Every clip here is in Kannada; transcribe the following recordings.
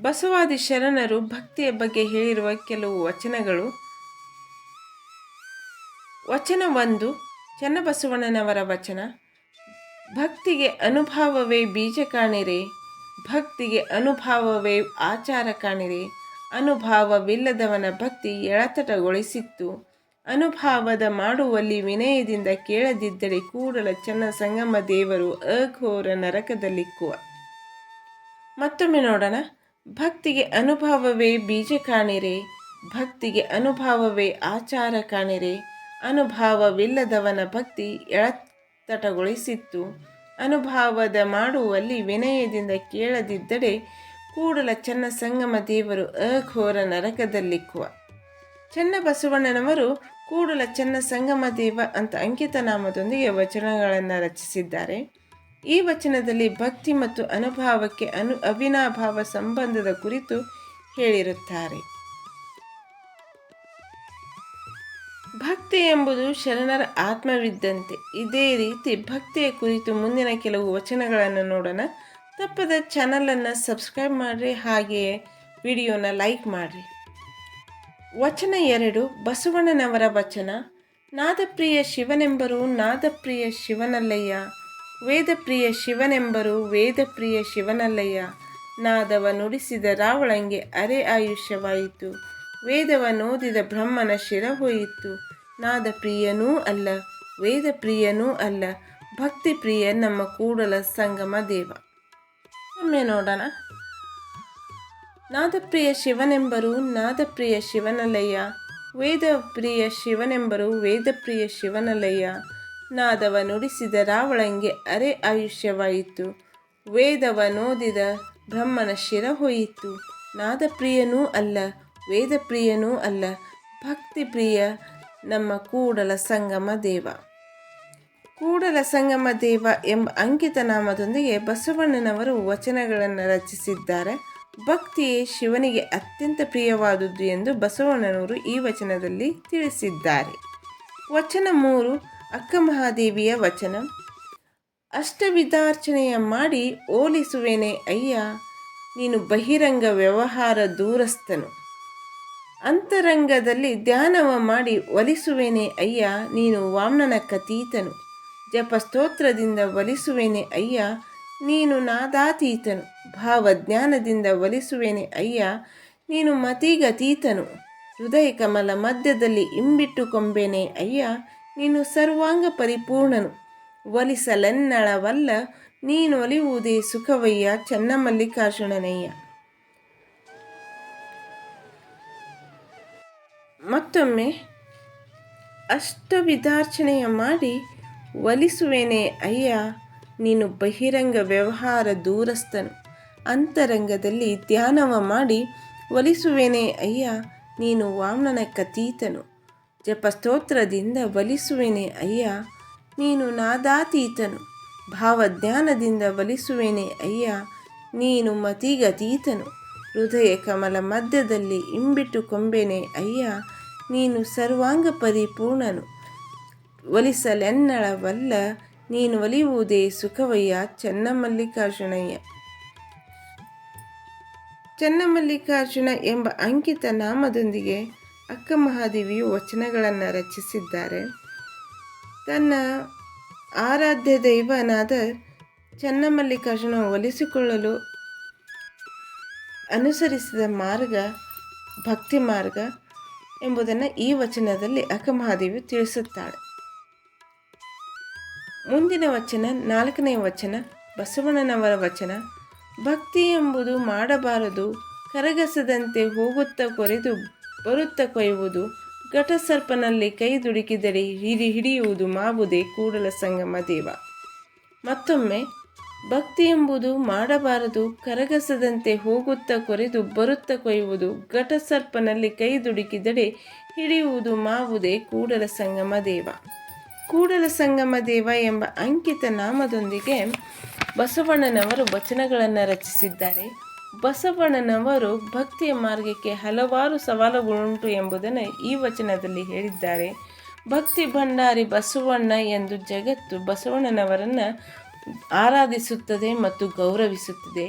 ಬಸವಾದಿ ಶರಣರು ಭಕ್ತಿಯ ಬಗ್ಗೆ ಹೇಳಿರುವ ಕೆಲವು ವಚನಗಳು. ವಚನ ಒಂದು, ಚನ್ನಬಸವಣ್ಣನವರ ವಚನ. ಭಕ್ತಿಗೆ ಅನುಭಾವವೇ ಬೀಜ ಕಾಣಿರೆ, ಭಕ್ತಿಗೆ ಅನುಭಾವವೇ ಆಚಾರ ಕಾಣಿರೆ. ಅನುಭಾವವಿಲ್ಲದವನ ಭಕ್ತಿ ಎಳತಟಗೊಳಿಸಿತ್ತು. ಅನುಭಾವದ ಮಾಡುವಲ್ಲಿ ವಿನಯದಿಂದ ಕೇಳದಿದ್ದರೆ ಕೂಡಲ ಚನ್ನ ಸಂಗಮ ದೇವರು ಅಘೋರ ನರಕದಲ್ಲಿಕ್ಕುವ ಮತ್ತೊಮ್ಮೆ ನೋಡೋಣ. ಭಕ್ತಿಗೆ ಅನುಭವವೇ ಬೀಜ ಕಾಣಿರೆ, ಭಕ್ತಿಗೆ ಅನುಭವವೇ ಆಚಾರ ಕಾಣಿರೆ. ಅನುಭಾವವಿಲ್ಲದವನ ಭಕ್ತಿ ಎಳತಟಗೊಳಿಸಿತ್ತು. ಅನುಭಾವದ ಮಾಡುವಲ್ಲಿ ವಿನಯದಿಂದ ಕೇಳದಿದ್ದರೆ ಕೂಡಲ ಚನ್ನ ಸಂಗಮ ದೇವರು ಅಘೋರ ನರಕದಲ್ಲಿಕ್ಕುವ. ಚನ್ನ ಬಸವಣ್ಣನವರು ಕೂಡಲ ಚನ್ನ ಸಂಗಮ ದೇವ ಅಂತ ಅಂಕಿತ ನಾಮದೊಂದಿಗೆ ವಚನಗಳನ್ನು ರಚಿಸಿದ್ದಾರೆ. ಈ ವಚನದಲ್ಲಿ ಭಕ್ತಿ ಮತ್ತು ಅನುಭಾವಕ್ಕೆ ಅನು, ಅವಿನಾಭಾವ ಸಂಬಂಧದ ಕುರಿತು ಹೇಳಿರುತ್ತಾರೆ. ಭಕ್ತಿ ಎಂಬುದು ಶರಣರ ಆತ್ಮವಿದ್ದಂತೆ. ಇದೇ ರೀತಿ ಭಕ್ತಿಯ ಕುರಿತು ಮುಂದಿನ ಕೆಲವು ವಚನಗಳನ್ನು ನೋಡೋಣ. ತಪ್ಪದ ಚಾನಲನ್ನು ಸಬ್ಸ್ಕ್ರೈಬ್ ಮಾಡಿರಿ ಹಾಗೆಯೇ ವಿಡಿಯೋನ ಲೈಕ್ ಮಾಡಿರಿ. ವಚನ ಎರಡು, ಬಸವಣ್ಣನವರ ವಚನ. ನಾದಪ್ರಿಯ ಶಿವನೆಂಬರು ನಾದಪ್ರಿಯ ಶಿವನಲ್ಲಯ್ಯ. ವೇದಪ್ರಿಯ ಶಿವನೆಂಬರು ವೇದಪ್ರಿಯ ಶಿವನಲ್ಲಯ್ಯ. ನಾದವ ನುಡಿಸಿದ ರಾವಳಂಗೆ ಅರೆ ಆಯುಷ್ಯವಾಯಿತು. ವೇದವ ನೋದಿದ ಬ್ರಹ್ಮನ ಶಿರ ಹೋಯಿತು. ನಾದ ಪ್ರಿಯನೂ ಅಲ್ಲ ವೇದ ಪ್ರಿಯನೂ ಅಲ್ಲ ಭಕ್ತಿ ಪ್ರಿಯ ನಮ್ಮ ಕೂಡಲ ಸಂಗಮ ದೇವ. ಒಮ್ಮೆ ನೋಡೋಣ. ನಾದಪ್ರಿಯ ಶಿವನೆಂಬರು ನಾದಪ್ರಿಯ ಶಿವನಲ್ಲಯ್ಯ. ವೇದಪ್ರಿಯ ಶಿವನೆಂಬರು ವೇದಪ್ರಿಯ ಶಿವನಲ್ಲಯ್ಯ. ನಾದವ ನುಡಿಸಿದ ರಾವಳಂಗೆ ಅರೆ ಆಯುಷ್ಯವಾಯಿತು. ವೇದವ ನೋದಿದ ಬ್ರಹ್ಮನ ಶಿರ ಹೋಯಿತು. ನಾದಪ್ರಿಯನೂ ಅಲ್ಲ, ವೇದಪ್ರಿಯನೂ ಅಲ್ಲ, ಭಕ್ತಿಪ್ರಿಯ ನಮ್ಮ ಕೂಡಲ ಸಂಗಮ ದೇವ. ಕೂಡಲ ಸಂಗಮ ದೇವ ಎಂಬ ಅಂಕಿತ ನಾಮದೊಂದಿಗೆ ಬಸವಣ್ಣನವರು ವಚನಗಳನ್ನು ರಚಿಸಿದ್ದಾರೆ. ಭಕ್ತಿಯೇ ಶಿವನಿಗೆ ಅತ್ಯಂತ ಪ್ರಿಯವಾದುದು ಎಂದು ಬಸವಣ್ಣನವರು ಈ ವಚನದಲ್ಲಿ ತಿಳಿಸಿದ್ದಾರೆ. ವಚನ ಮೂರು ಅಕ್ಕ ಮಹಾದೇವಿಯ ವಚನ. ಅಷ್ಟವಿಧಾರ್ಚನೆಯ ಮಾಡಿ ಓಲಿಸುವೆನೆ ಅಯ್ಯ, ನೀನು ಬಹಿರಂಗ ವ್ಯವಹಾರ ದೂರಸ್ಥನು. ಅಂತರಂಗದಲ್ಲಿ ಧ್ಯಾನವ ಮಾಡಿ ಒಲಿಸುವೆನೆ ಅಯ್ಯ, ನೀನು ವಾಮ್ನನ ಕತೀತನು. ಜಪಸ್ತೋತ್ರದಿಂದ ಒಲಿಸುವೆನೆ ಅಯ್ಯ, ನೀನು ನಾದಾತೀತನು. ಭಾವಜ್ಞಾನದಿಂದ ಒಲಿಸುವೆನೆ ಅಯ್ಯ, ನೀನು ಮತಿಗತೀತನು. ಹೃದಯ ಕಮಲ ಮಧ್ಯದಲ್ಲಿ ಇಂಬಿಟ್ಟು ಕೊಂಬೆನೆ ಅಯ್ಯ ನೀನು ಸರ್ವಾಂಗ ಪರಿಪೂರ್ಣನು. ಒಲಿಸಲೆನ್ನಳವಲ್ಲ, ನೀನು ಒಲಿಯುವುದೇ ಸುಖವಯ್ಯ ಚನ್ನಮಲ್ಲಿಕಾರ್ಜುನನಯ್ಯ ಮತ್ತೊಮ್ಮೆ ಅಷ್ಟವಿಧಾರ್ಚನೆಯ ಮಾಡಿ, ಒಲಿಸುವೇನೆ ಅಯ್ಯ, ನೀನು ಬಹಿರಂಗ ವ್ಯವಹಾರ ದೂರಸ್ಥನು. ಅಂತರಂಗದಲ್ಲಿ ಧ್ಯಾನವ ಮಾಡಿ, ಒಲಿಸುವೇನೆ ಅಯ್ಯ, ನೀನು ವಾಮನನ ಕತೀತನು ಜಪಸ್ತೋತ್ರದಿಂದ ಬಲಿಸುವೆನೆ, ಅಯ್ಯ, ನೀನು ನಾದಾತೀತನು. ಭಾವಜ್ಞಾನದಿಂದ ಬಲಿಸುವೆನೆ, ಅಯ್ಯ, ನೀನು ಮತಿಗತೀತನು. ಹೃದಯ ಕಮಲ ಮಧ್ಯದಲ್ಲಿ ಇಂಬಿಟ್ಟು ಕೊಂಬೆನೆ, ಅಯ್ಯ, ನೀನು ಸರ್ವಾಂಗ ಪರಿಪೂರ್ಣನು. ಒಲಿಸಲೆನ್ನಳವಲ್ಲ, ನೀನು ಒಲಿಯುವುದೇ ಸುಖವಯ್ಯ, ಚನ್ನಮಲ್ಲಿಕಾರ್ಜುನಯ್ಯ. ಚನ್ನಮಲ್ಲಿಕಾರ್ಜುನ ಎಂಬ ಅಂಕಿತ ನಾಮದೊಂದಿಗೆ ಅಕ್ಕ ಮಹಾದೇವಿಯು ವಚನಗಳನ್ನು ರಚಿಸಿದ್ದಾರೆ. ತನ್ನ ಆರಾಧ್ಯ ದೈವನಾದ ಚನ್ನಮಲ್ಲಿಕಾರ್ಜುನ ಒಲಿಸಿಕೊಳ್ಳಲು ಅನುಸರಿಸಿದ ಮಾರ್ಗ, ಭಕ್ತಿ ಮಾರ್ಗ ಎಂಬುದನ್ನು ಈ ವಚನದಲ್ಲಿ ಅಕ್ಕ ಮಹಾದೇವಿ ತಿಳಿಸುತ್ತಾಳೆ. ಮುಂದಿನ ವಚನ, ನಾಲ್ಕನೇ ವಚನ, ಬಸವಣ್ಣನವರ ವಚನ, ಭಕ್ತಿ ಎಂಬುದು ಮಾಡಬಾರದು, ಕರಗಸದಂತೆ ಹೋಗುತ್ತಾ ಕೊರೆದು ಬರುತ್ತಾ ಕೊಯ್ಯುವುದು? ಘಟಸರ್ಪನಲ್ಲಿ ಕೈ ದುಡುಕಿದರೆ ಹಿಡಿ ಹಿಡಿಯುವುದು ಮಾವುದೇ ಕೂಡಲ ಸಂಗಮ ದೇವ. ಮತ್ತೊಮ್ಮೆ, ಭಕ್ತಿ ಎಂಬುದು ಮಾಡಬಾರದು, ಕರಗಸದಂತೆ ಹೋಗುತ್ತಾ ಕೊರೆದು ಬರುತ್ತ ಕೊಯ್ಯುವುದು, ಘಟಸರ್ಪನಲ್ಲಿ ಕೈ ದುಡುಕಿದರೆ ಹಿಡಿಯುವುದು ಮಾವುದೇ ಕೂಡಲ ಸಂಗಮ ದೇವ. ಕೂಡಲ ಸಂಗಮ ದೇವ ಎಂಬ ಅಂಕಿತ ನಾಮದೊಂದಿಗೆ ಬಸವಣ್ಣನವರು ವಚನಗಳನ್ನು ರಚಿಸಿದ್ದಾರೆ. ಬಸವಣ್ಣನವರು ಭಕ್ತಿಯ ಮಾರ್ಗಕ್ಕೆ ಹಲವಾರು ಸವಾಲುಗಳುಂಟು ಎಂಬುದನ್ನು ಈ ವಚನದಲ್ಲಿ ಹೇಳಿದ್ದಾರೆ. ಭಕ್ತಿ ಭಂಡಾರಿ ಬಸವಣ್ಣ ಎಂದು ಜಗತ್ತು ಬಸವಣ್ಣನವರನ್ನು ಆರಾಧಿಸುತ್ತದೆ ಮತ್ತು ಗೌರವಿಸುತ್ತದೆ.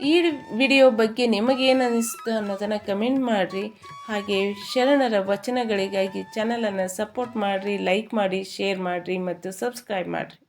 ಈ ವಿಡಿಯೋ ಬಗ್ಗೆ ನಿಮಗೇನಿಸ್ತು ಅನ್ನೋದನ್ನು ಕಮೆಂಟ್ ಮಾಡಿರಿ. ಹಾಗೆ ಶರಣರ ವಚನಗಳಿಗಾಗಿ ಚಾನಲನ್ನು ಸಪೋರ್ಟ್ ಮಾಡಿರಿ ಲೈಕ್ ಮಾಡಿ ಶೇರ್ ಮಾಡಿರಿ ಮತ್ತು ಸಬ್ಸ್ಕ್ರೈಬ್ ಮಾಡಿರಿ.